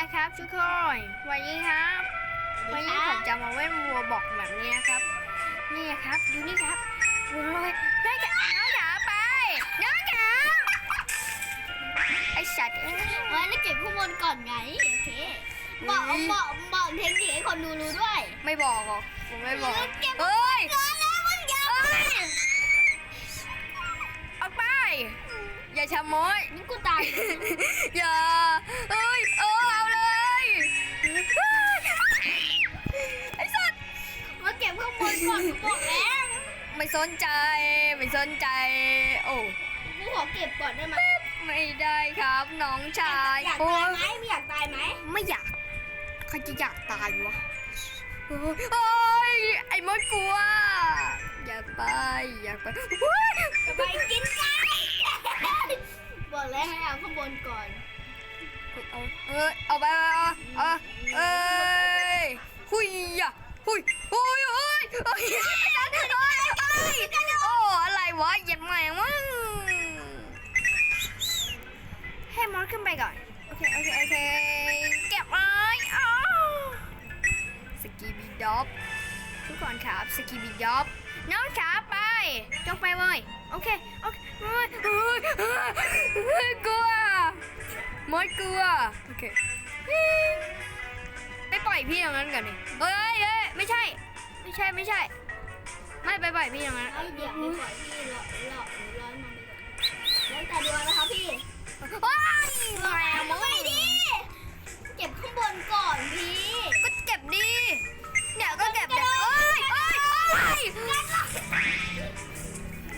นะครับทุกคนวันนี้ครับวันนี้ผมจะมาเล่นวัวบอกแบบนี้นะครับ นี่ครับดูนี่ครับโอ้ยน้องจ๋าน้องจ๋าไปน้องจ๋าไอสัตว์เอ้ยไว้แล้วเก็บข้างบนก่อนไงโอเคบอกอุ๊ยบอกบอกเทคนิคให้คนดูรู้ด้วยไม่บอกหรอกผมไม่บอกเก็บเฮ้ยก่อนแล้วมึงอย่าเอ้ยเอาไปอย่าชะโมยนี่กูตายอย่าเอ้ย บนก่อนกูบอกแล้วไม่สนใจ ไม่สนใจ โอ้กูขอเก็บก่อนได้ไหมไม่ได้ครับน้องชายอยากโอ้ตายไหมไม่อยากตายไหมไม่อยากใครจะอยากตายวะโอ้ยโอ้ยไอ้มดกลัว อยากไปอยากไปโอ้ยจะไปกินไก่บอกแล้วให้เอาข้างบนก่อนเอาเออเอาไปเอาเอาเอ้ยหุยอะ หุยหุยหุยโอ้ยจันโอ้ยโอ้ยโอ้อะไรวะเย็บแมงมั้งให้มอสขึ้นไปก่อน โอเค โอเค โอเค เก็บเลยอ้าวสกีบีด็อปทุกคนครับสกีบีด็อปน้องขาไป จงไปเลย โอเค โอเคเฮ้ยเฮ้ยกลัวมดกลัว โอเค พี่อย่างนั้นกันดิเฮ้ยเฮ้ยไม่ใช่ ไม่ใช่ไม่ใช่ ไม่ไปปล่อยพี่อย่างนั้นไอ้เดี๋ยวไปก่อนพี่รอรอร้อนมันไปก่อนแล้วแต่ดวงนะครับพี่โอ้ยแหมมึงไม่ดีเก็บข้างบนก่อนพี่ ก็เก็บดีเดี๋ยก็เก็บเดี๋ยวเอ้ยเอ้ยเอ้ย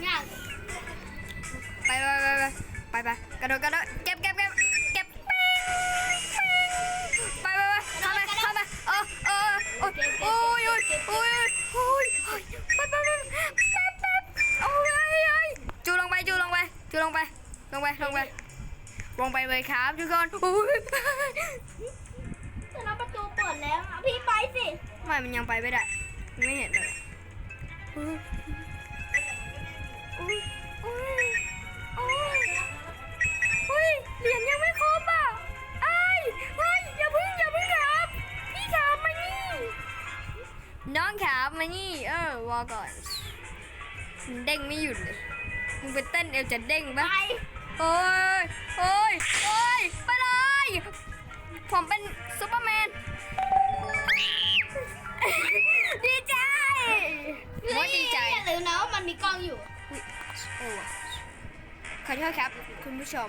อยากไปไปไปไปไปไปกระโดดกระโดด จูลงไป ลงไป ลงไป ลงไปเลยครับทุกคนโอ้ยแต่เราประตูเปิดแล้วอะพี่ไปสิไม่มันยังไปไม่ได้มันไม่เห็นเลยโอ้ยโอ้ยโอ้ยโอ้ยเฮ้ยเหรียญยังไม่ครบอะไอ้ายเฮ้ยอย่าพึ่งอย่าพึ่งครับ พี่ครับมานี่ น้องครับมานี่ เออวอก่อนมันเด้งไม่หยุดเลย มึงไปเต้นเอวจะเด้งไปปะโอ้ยโอ้ยโอ้ยไปเลย ผมเป็นซูเปอร์แมน ดีใจว่าดีใจอย่าลืมนะว่ามันมีกล้องอยู่อุ๊ยโอ้ว่ะขอโทษครับ คุณผู้ชม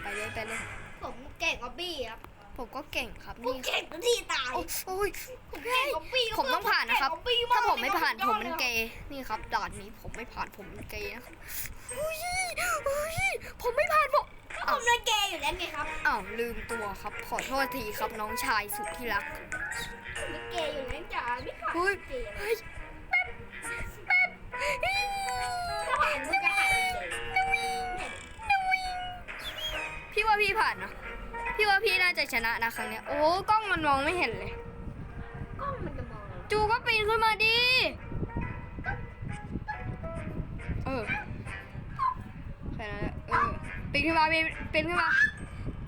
ไปเลยไปเลยผมเก่งกว่าบี้ครับ ผมก็เก่งครับผมนี่เก่งกว่าที่ตายโอ้โอ้ยผมเก่งกว่าบี้ผมต้อง ผ่านนะครับเก่งกว่บี้กถ้าผมไม่ผ่านยผอมดเป็นลยเกย์นี่ครับด่านนี้ผมไม่ผ่านผมเป็นเกย์นะครับอุ้ยอุ้ยผมไม่ผ่านผมก็ผมเป็นเกย์อยู่แล้วไงครับอ้าวลืมตัวครับ ขอโทษทีครับน้องชายสุดที่รักผมเป็นเกย์อยู่แล้วจ้าไม่ผ่านอุ้ยเกย์เฮ้ยแป๊บแป๊บถ้าผ่านมันจะหายเป็นเกย์เนี่ยพี่ว่าพี่ผ่านเนอะพี่ว่าพี่น่าจะชนะนะครั้งเนี้ยโอ้กล้องมันมองไม่เห็นเลยกล้องมัน จะมองเราจูก็ปีนขึ้นมาดิเออแค่นั้นแหละเออปีนขึ้นมาปีนปีนขึ้นมา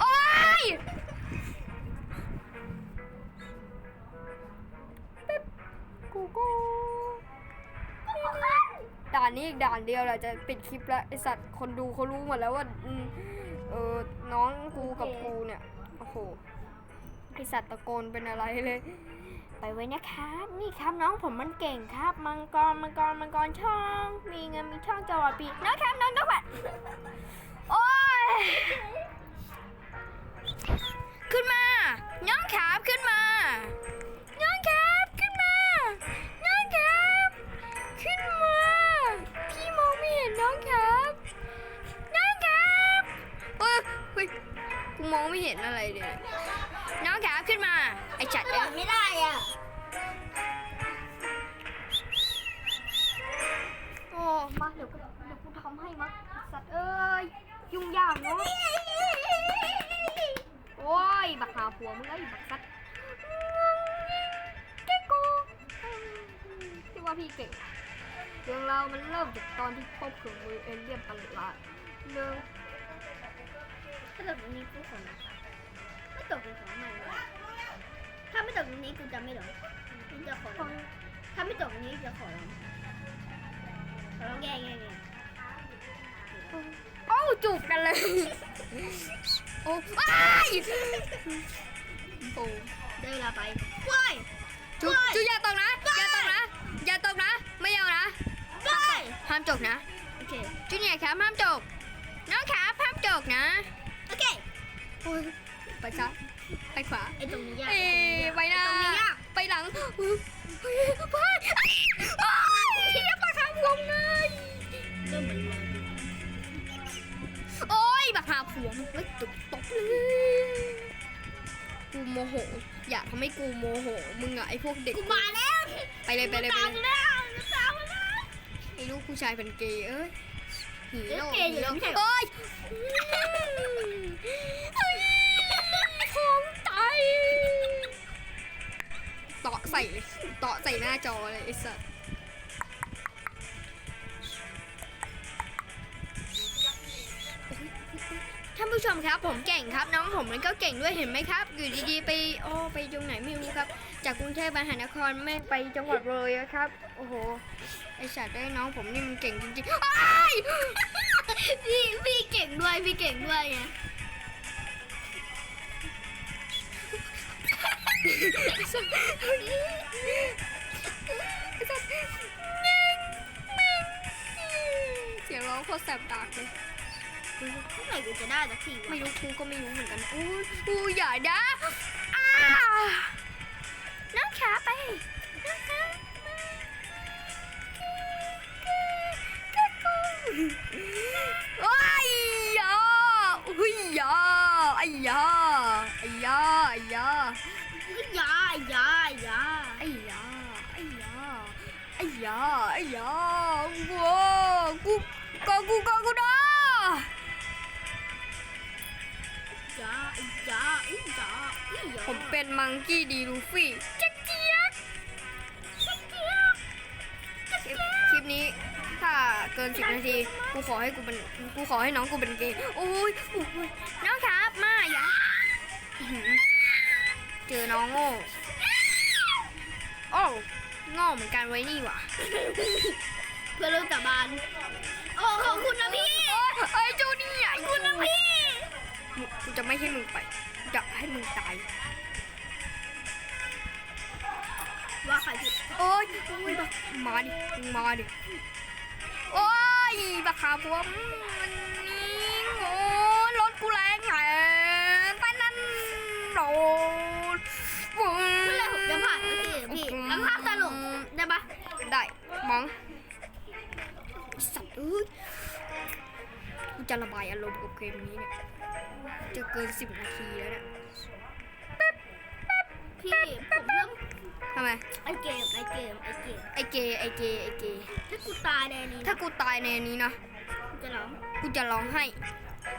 โอ้ยปิ๊บกูกูด่านนี้อีกด่านเดียวแหละจะปิดคลิปแล้วไอสัตว์คนดูเขารู้หมดแล้วว่าอืมเออน้องกูกับกูเนี่ยโอ้โหไอสัตว์ตะโกนเป็นอะไรเลย ไปไว้นะครับ นี่ครับน้องผมมันเก่งครับ มังกรมังกรมังกรช่อง มีเงินมีช่องจอปีน้องครับน้องต้องแบบโอ้ยขึ้นมา น้องครับขึ้นมา น้องครับขึ้นมา น้องครับ ขึ้นมาพี่มองไม่เห็นน้องครับ น้องครับเฮ้ยเฮ้ยกูมองไม่เห็นอะไรเลย บขึ้นมา ไอ้จัดเปิเอ้ดยไม่ได้อะโอ้มาเดี๋ยวกูเดี๋ยวกูทำให้มาสัตว์เอ้ยยุ่งยากเนาะโอ้ยบักหาผัวมึงไอ้บักสัตว์เก่งกูที่ว่าพี่เก่งเรื่องเราวมันเริ่มจากตอนที่พบเครื่องมือเอเลี่ยนประหลาดเรื่อง ถ้าแบบนี้ผู้คนต กตรงนี้กูจะไม่ลงกูจะขอร้องถ้าไม่ตกตรงนี้จะขอร้องขอร้องแย่แย่แย่โอ้จูบกันเลย โอ้ว้ายโอ้ได้เวลาไปว้ายจูจูอย่าตกนะอย่าตกนะอย่าตกนะ ไม่เอานะว้ายห้ามจกนะโอเคจูเนียร์ครับห้ามจกน้องครับห้ามจกนะ โอเคโอ้ยไปซ้ายไป ขวา ไอ้ตรงนี้ยากเอ้ยไปหน้าตรงนี้ยากไปหลังเฮ้ยเฮ้ยไปไอ้เฮียปากหาพวงเลยเริ่มเหมือนเราโอ้ยปากหาพวงไม่ตกตกเลยกูโมโห อยากทำให้กูโมโห มึงอะไอพวกเด็ก กูมาแล้ว ไปเลยไปเลยไปตามเลยแล้วตามแล้วไอ้ลูกผู้ชายเป็นเกย์เอ้ยหีเอ้ยโร่เกย์อยู่หีโร่ไม่ใช่เหรอโอ้ยาะใส่หน้าจอเลยไอ้สัสท่านผู้ชมครับผมเก่งครับ น้องผมมันก็เก่งด้วยเห็นไหมครับ อยู่ดีๆไปโอ้ไปตรงไหนไม่รู้ครับ จากกรุงเทพมหานครแม่งไปจังหวัดเลยอะครับ โอ้โหไอสัตว์ได้น้องผมนี่มันเก่งจริงๆอ้ายพี่พี่เก่งด้วยพี่เก่งด้วยไง เสียงร้องโคตรแสบตาเลยเมื่อไหร่กูจะได้สักทีวะไม่รู้ครูก็ไม่รู้เหมือนกันอู้อูอย่านะอ้าน้องขาไปน้องขาโยาไอ้ยาว้าวกูกอกูกอกูดายาอยาอียาอียาผมเป็นมังกี้ดีลูฟี่จักเจี๊ยกจักเจี๊ยกคลิปคลิปนี้ถ้าเกินสิบนาทีกูขอให้กูเป็นกูขอให้น้องกูเป็นเกย์โอ้ยโอ้ยน้องครับมาอย่าอื้อหือเจอน้องโง่โอ้โง่เหมือนกันไว้นี่หว่ะ เพื่อเลิกกับบ้านโอ้ขอบคุณนะพี่ไอ้เจ้านี่ใหญ่คุณนะพี่กูจะไม่ให้มึงไปจะให้มึงตายว่าใครผิดโอ๊ยโอ๊ยบักมาดิมึงมาดิโอ๊ยบักขาพวมมันนี่โอ้ยรถกูแรงแหงไปนั่นโด ได้มองไอ้สัตว์เอ้ยกูจะระบายอารมณ์กับเกมนี้เนี่ยจะเกินสิบนาทีแล้วเนี่ยพี่ผมเริ่มทำไมไอเกมไอเกมไอเกมไอเกย์ไอเกย์ไอเกย์ถ้ากูตายในนี้ถ้ากูตายในนี้นะกูจะร้องกูจะร้องไห้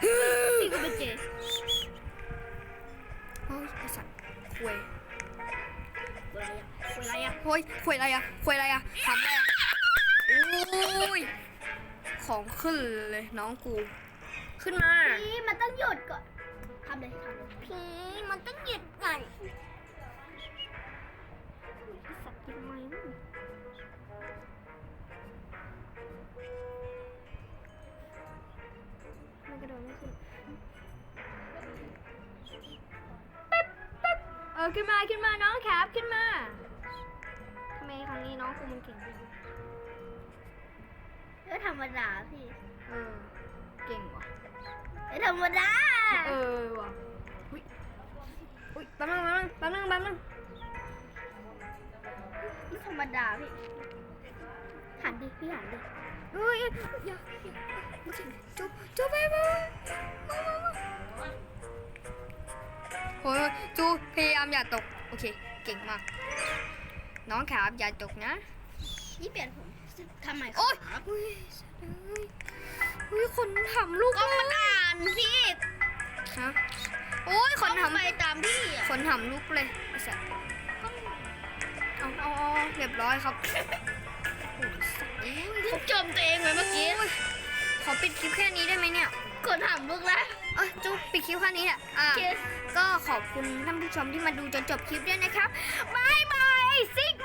พี่กูเป็นเจโอ้ยไอสัตว์ค วยกูอะไรอะกูอะไรอะโอ้ยควยอะไรอะควยอะไรอะทำอะไรอะโอ้ยของขึ้นเลยน้องกู ขึ้นมา พี่มันต้องหยุดก่อนทำเลยทำเลยพี่มันต้องหยุดหน่อยไอ้สัตว์กินไหม ขึ้นมาขึ้นมาน้องแคปขึ้นมาทำไมครั้งนี้น้องกูมันเก่งจังก็ธรรมดาพี่เออเก่งว่ะก็ธรรมดาเออว่ะอุ้ยอุ้ยแป๊บนึงแป๊บนึงแป๊บนึงแป๊บนึงนี่ธรรมดาพี่หันดิพี่หันดิเอ้ยอย่าอย่าจุ๊บจุ๊บไปไปมา มามาโอ้ยจูพยายามอย่าตก โอเค เก่งมาก น้องครับอย่าตกนะ นี่เปลี่ยนผมทำไมโอ๊ยครับอุ้ยอุ้ยคนทำลูกก็มันอ่านพี่ฮะโอ้ยคนต้องไปทำตามพี่อะคนทำลูกเลยไอ้สัสเอาเอาเอาเรียบร้อยครับโอ้ยสัสเอ้ยทุบจมตัวเองไว้เมื่อกี้โยขอปิดคลิปแค่นี้ได้ไหมเนี่ยไกดถามลูกแล้วเอ้ยจุ๊บปิดคลิปแค่นี้อะอะโอเค ก็ขอบคุณท่านผู้ชมที่มาดูจนจบคลิปด้วยนะครับบายบายซิก